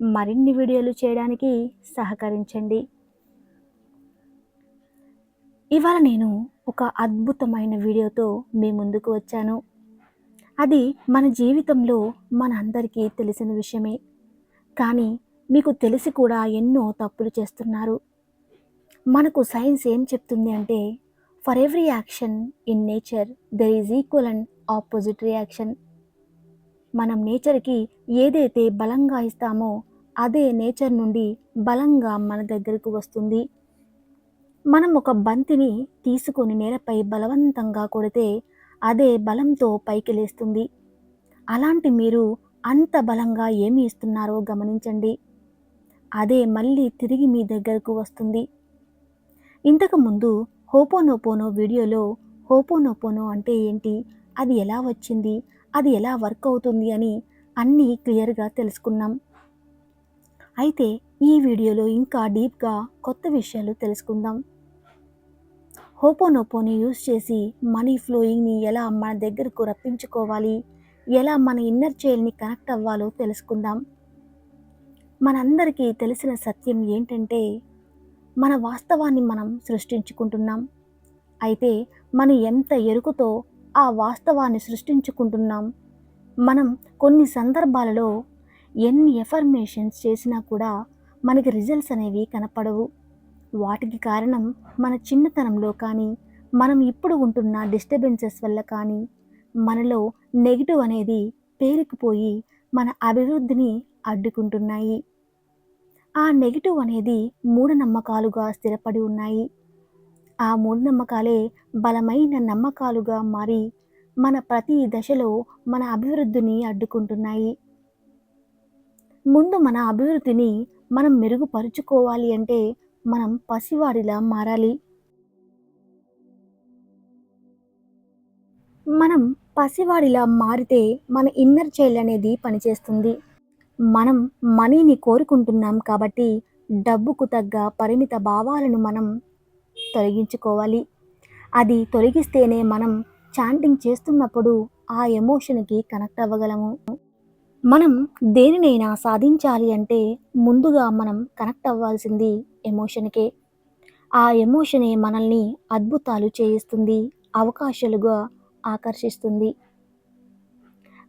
మరిన్ని వీడియోలు చేయడానికి సహకరించండి. ఇవాళ నేను ఒక అద్భుతమైన వీడియోతో మీ ముందుకు వచ్చాను. అది మన జీవితంలో మన అందరికీ తెలిసిన విషయమే. కానీ మీకు తెలిసి కూడా ఎన్నో తప్పులు చేస్తున్నారు. మనకు సైన్స్ ఏం చెప్తుంది అంటే for every action in nature there is equal and opposite reaction మనం నేచర్కి ఏదైతే బలంగా ఇస్తామో అదే నేచర్ నుండి బలంగా మన దగ్గరకు వస్తుంది. మనం ఒక బంతిని తీసుకొని నేలపై బలవంతంగా కొడితే అదే బలంతో పైకి లేస్తుంది. అలాంటి మీరు అంత బలంగా ఏమి ఇస్తున్నారో గమనించండి. అదే మళ్ళీ తిరిగి మీ దగ్గరకు వస్తుంది. ఇంతకుముందు హోపోనోపోనో వీడియోలో హోపోనోపోనో అంటే ఏంటి? అది ఎలా వచ్చింది? అది ఎలా వర్క్ అవుతుంది? అని అన్నీ క్లియర్గా తెలుసుకున్నాం. అయితే ఈ వీడియోలో ఇంకా డీప్గా కొత్త విషయాలు తెలుసుకుందాం. హోపోనోపోని యూస్ చేసి మనీ ఫ్లోయింగ్ని ఎలా మన దగ్గరకు రప్పించుకోవాలి ఎలా మన ఇన్నర్ చైల్డ్ని కనెక్ట్ అవ్వాలో తెలుసుకుందాం. మనందరికీ తెలిసిన సత్యం ఏంటంటే మన వాస్తవాన్ని మనం సృష్టించుకుంటున్నాం. అయితే మనం ఎంత ఎరుకుతో ఆ వాస్తవాన్ని సృష్టించుకుంటున్నాం? మనం కొన్ని సందర్భాలలో ఎన్ని ఎఫర్మేషన్స్ చేసినా కూడా మనకి రిజల్ట్స్ అనేవి కనపడవు. వాటికి కారణం మన చిన్నతనంలో కానీ మనం ఇప్పుడు ఉంటున్న డిస్టర్బెన్సెస్ వల్ల కానీ మనలో నెగిటివ్ అనేది పేరుకుపోయి మన అభివృద్ధిని అడ్డుకుంటున్నాయి. ఆ నెగిటివ్ అనేది మూఢనమ్మకాలుగా స్థిరపడి ఉన్నాయి. ఆ మూఢనమ్మకాలే బలమైన నమ్మకాలుగా మారి మన ప్రతి దశలో మన అభివృద్ధిని అడ్డుకుంటున్నాయి. ముందు మన అభివృద్ధిని మనం మెరుగుపరుచుకోవాలి అంటే మనం పసివాడిలా మారాలి. మనం పసివాడిలా మారితే మన ఇన్నర్ చైల్డ్ అనేది పనిచేస్తుంది. మనం మనీని కోరుకుంటున్నాం కాబట్టి డబ్బుకు తగ్గ పరిమిత భావాలను మనం తొలగించుకోవాలి. అది తొలగిస్తేనే మనం చాంటింగ్ చేస్తున్నప్పుడు ఆ ఎమోషన్కి కనెక్ట్ అవ్వగలము. మనం దేనినైనా సాధించాలి అంటే ముందుగా మనం కనెక్ట్ అవ్వాల్సింది ఎమోషన్కే ఆ ఎమోషనే మనల్ని అద్భుతాలు చేయిస్తుంది అవకాశాలుగా ఆకర్షిస్తుంది.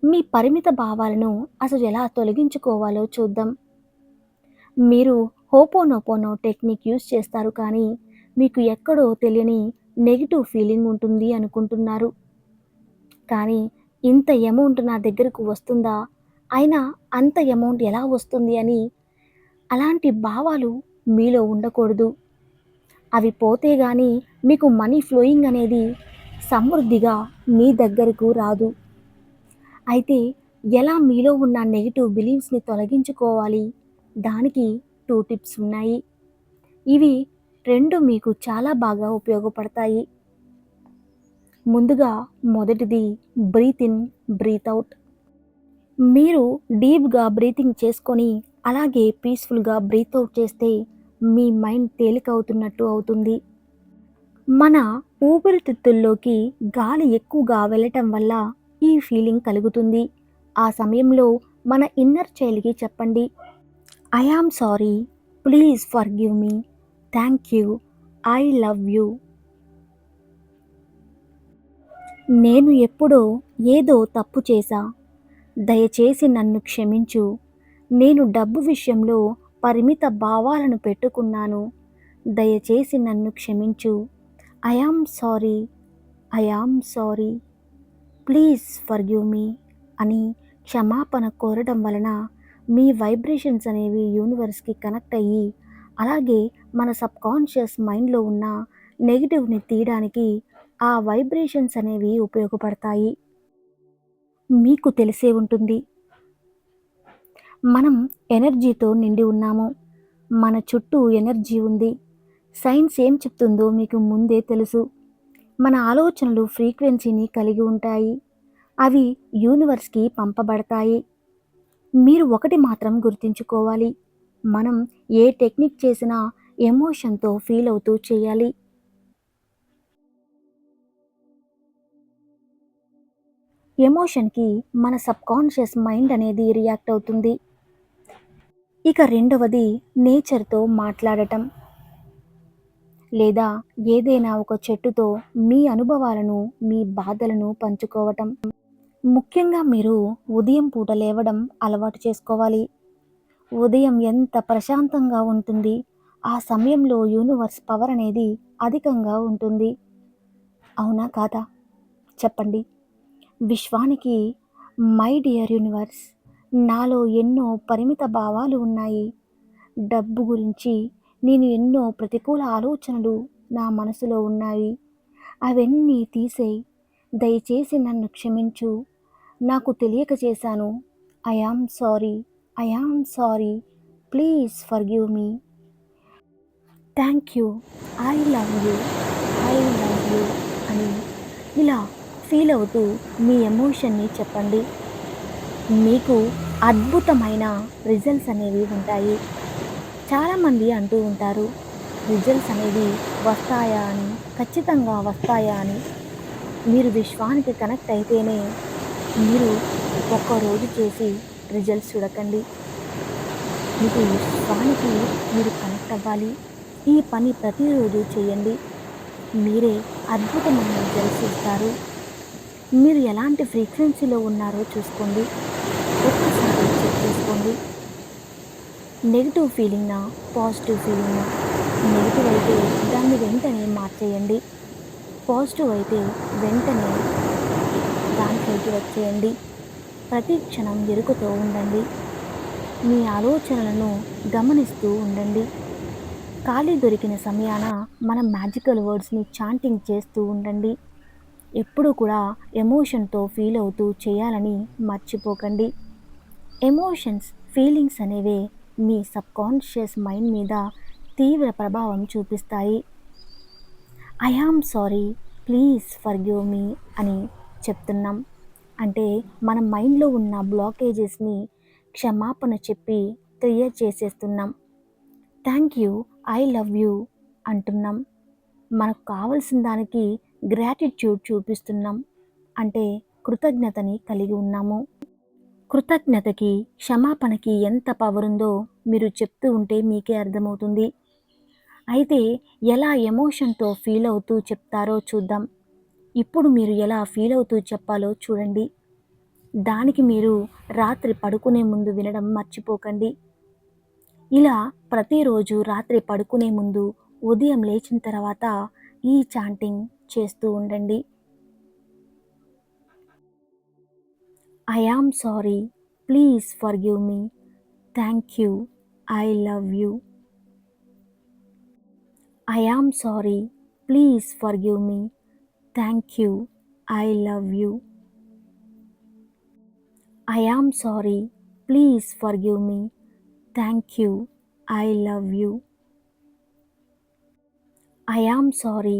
మీ పరిమిత భావాలను అసలు ఎలా తొలగించుకోవాలో చూద్దాం. మీరు హోపోనోపోనో టెక్నిక్ యూస్ చేస్తారు కానీ మీకు ఎక్కడో తెలియని నెగిటివ్ ఫీలింగ్ ఉంటుంది అనుకుంటున్నారు. కానీ ఇంత అమౌంట్ నా దగ్గరకు వస్తుందా? అయినా అంత అమౌంట్ ఎలా వస్తుంది అని అలాంటి భావాలు మీలో ఉండకూడదు. అవి పోతే కానీ మీకు మనీ ఫ్లోయింగ్ అనేది సమృద్ధిగా మీ దగ్గరకు రాదు. అయితే ఎలా మీలో ఉన్న నెగిటివ్ బిలీవ్స్ని తొలగించుకోవాలి? దానికి టూ టిప్స్ ఉన్నాయి. ఇవి రెండు మీకు చాలా బాగా ఉపయోగపడతాయి. ముందుగా మొదటిది బ్రీత్ ఇన్ బ్రీత్ అవుట్ మీరు డీప్గా బ్రీతింగ్ చేసుకొని అలాగే పీస్ఫుల్గా బ్రీత్ అవుట్ చేస్తే మీ మైండ్ తేలికవుతున్నట్టు అవుతుంది. మన ఊపిరితిత్తుల్లోకి గాలి ఎక్కువగా వెళ్ళటం వల్ల ఈ ఫీలింగ్ కలుగుతుంది. ఆ సమయంలో మన ఇన్నర్ చైల్డ్కి చెప్పండి. I am sorry. Please forgive me. Thank you. I love you. నేను ఎప్పుడో ఏదో తప్పు చేశా. దయచేసి నన్ను క్షమించు. నేను డబ్బు విషయంలో పరిమిత భావాలను పెట్టుకున్నాను. దయచేసి నన్ను క్షమించు. I am sorry I am sorry please forgive me అని క్షమాపణ కోరడం వలన మీ వైబ్రేషన్స్ అనేవి యూనివర్స్కి కనెక్ట్ అయ్యి అలాగే మన సబ్కాన్షియస్ మైండ్లో ఉన్న నెగిటివ్ని తీయడానికి ఆ వైబ్రేషన్స్ అనేవి ఉపయోగపడతాయి. మీకు తెలిసే ఉంటుంది. మనం ఎనర్జీతో నిండి ఉన్నాము. మన చుట్టూ ఎనర్జీ ఉంది. సైన్స్ ఏం చెప్తుందో మీకు ముందే తెలుసు. మన ఆలోచనలు ఫ్రీక్వెన్సీని కలిగి ఉంటాయి. అవి యూనివర్స్కి పంపబడతాయి. మీరు ఒకటి మాత్రం గుర్తుంచుకోవాలి. మనం ఏ టెక్నిక్ చేసినా ఎమోషన్తో ఫీల్ అవుతూ చేయాలి. ఎమోషన్కి మన సబ్కాన్షియస్ మైండ్ అనేది రియాక్ట్ అవుతుంది. ఇక రెండవది నేచర్తో మాట్లాడటం. లేదా ఏదైనా ఒక చెట్టుతో మీ అనుభవాలను మీ బాధలను పంచుకోవటం. ముఖ్యంగా మీరు ఉదయం పూట లేవడం అలవాటు చేసుకోవాలి. ఉదయం ఎంత ప్రశాంతంగా ఉంటుంది ఆ సమయంలో యూనివర్స్ పవర్ అనేది అధికంగా ఉంటుంది. అవునా కాదా? చెప్పండి. విశ్వానికి మై డియర్ యూనివర్స్ నాలో ఎన్నో పరిమిత భావాలు ఉన్నాయి. డబ్బు గురించి నేను ఎన్నో ప్రతికూల ఆలోచనలు నా మనసులో ఉన్నాయి. అవన్నీ తీసేయి. దయచేసి నన్ను క్షమించు. నాకు తెలియక చేశాను. I am sorry. I am sorry. Please forgive me. Thank you. I love you. I love you. అని ఇలా ఫీల్ అవుతూ మీ ఎమోషన్ని చెప్పండి. మీకు అద్భుతమైన రిజల్ట్స్ అనేవి ఉంటాయి. చాలామంది అంటూ ఉంటారు రిజల్ట్స్ అనేవి వస్తాయా అని ఖచ్చితంగా వస్తాయా అని. మీరు విశ్వానికి కనెక్ట్ అయితేనే మీరు ఒక్కరోజు చేసి రిజల్ట్స్ చూడకండి. మీకు విశ్వానికి మీరు కనెక్ట్ అవ్వాలి. ఈ పని ప్రతిరోజు చేయండి. మీరే అద్భుతమైన రిజల్ట్స్ ఇస్తారు మీరు ఎలాంటి ఫ్రీక్వెన్సీలో ఉన్నారో చూసుకోండి. ఒక్కసారి చెక్ చేసుకోండి. నెగిటివ్ ఫీలింగ్నా? పాజిటివ్ ఫీలింగ్నా? నెగిటివ్ అయితే దాన్ని వెంటనే మార్చేయండి. పాజిటివ్ అయితే వెంటనే దాంట్లోకి వచ్చేయండి. ప్రతి క్షణం ఎరుకుతో ఉండండి. మీ ఆలోచనలను గమనిస్తూ ఉండండి. ఖాళీ దొరికిన సమయాన మన మ్యాజికల్ వర్డ్స్ని చాంటింగ్ చేస్తూ ఉండండి. ఎప్పుడూ కూడా ఎమోషన్తో ఫీల్ అవుతూ చేయాలని మర్చిపోకండి. ఎమోషన్స్ ఫీలింగ్స్ అనేవే మీ సబ్కాన్షియస్ మైండ్ మీద తీవ్ర ప్రభావం చూపిస్తాయి. I am sorry please forgive me అని చెప్తున్నాం. అంటే మన మైండ్లో ఉన్న బ్లాకేజెస్ని క్షమాపణ చెప్పి క్లియర్ చేసేస్తున్నాం. Thank you I love you అంటున్నాం. మనకు కావలసిన దానికి గ్రాటిట్యూడ్ చూపిస్తున్నాం. అంటే కృతజ్ఞతని కలిగి ఉన్నాము. కృతజ్ఞతకి క్షమాపణకి ఎంత పవర్ ఉందో మీరు చెప్తూ ఉంటే మీకే అర్థమవుతుంది. అయితే ఎలా ఎమోషన్తో ఫీల్ అవుతూ చెప్తారో చూద్దాం. ఇప్పుడు మీరు ఎలా ఫీల్ అవుతూ చెప్పాలో చూడండి. దానికి మీరు రాత్రి పడుకునే ముందు వినడం మర్చిపోకండి. ఇలా ప్రతిరోజు రాత్రి పడుకునే ముందు ఉదయం లేచిన తర్వాత ఈ చాంటింగ్ చేస్తూ ఉండండి. I am sorry please forgive me thank you I love you I am sorry please forgive me thank you I love you I am sorry please forgive me thank you I love you I am sorry